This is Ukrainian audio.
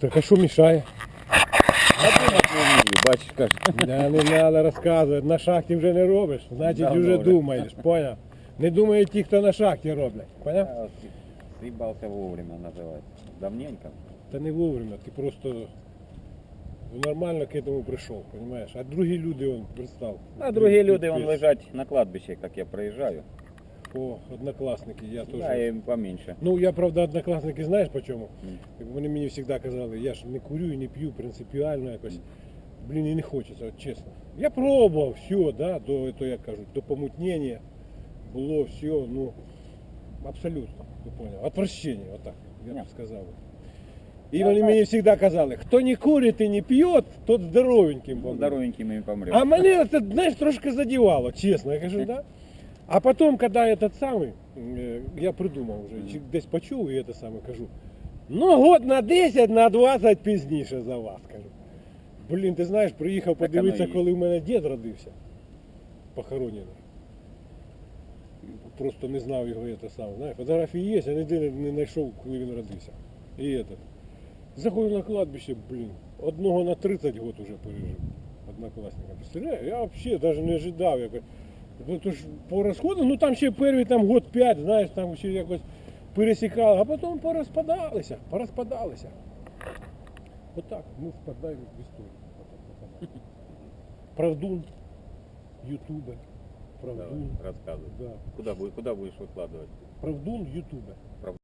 Так а що мішає? Бачиш, каже. Да, не треба розказувати, на шахті вже не робиш, значить Давно вже вже. думаєш, поняв? Не думають ті, хто на шахті роблять, поняв? А, вовремя називається. Давненько. Та не вовремя, ти просто нормально к этому прийшов, понимаешь? А другі люди, он, представ. А другі люди Пиздец. лежать на кладбищі, як я проїжджаю. О, однокласники, я теж. Я їм поменше. Ну, я, правда, однокласники, знаєш по чому? М. Вони мені завжди казали, я ж не курю і не п'ю принципіально якось. Блін, і не хочеться, от чесно. Я пробував все, да, до, то, як кажуть, до помутнення було все, ну, абсолютно, ти понял. Отвращення, отак, я б сказав. І вони мені завжди казали, хто не курить і не п'є, тот здоровеньким помре. Здоровенькими і помрем. А мене це, знаєш, трошки задівало, чесно, я кажу, да? А потім, коли этот самий, е, я придумав вже, чи десь почув і це саме кажу, ну год на 10, на 20 пізніше за вас, кажу. Блін, ти знаєш, приїхав подивитися, коли в мене дід родився, похоронений. Просто не знав його це саме. Знаєш, фотографії є, а ніде не- не знайшов, коли він родився. І этот. Заходив на кладбище, блін, одного на 30 год уже пережив. Однокласника. Представляю, я взагалі навіть не ожидав. Як... Ну, по розходу, ну там ще перший там год 5, знаєш, там ще якось пересікали, а потім порозпадалися, порозпадалися. Отак, ми впадаємо в історію. Правдун, Ютубе. Правдун. розказуй. Да. Куда, бу- куда будеш викладувати? Правдун, Ютубе.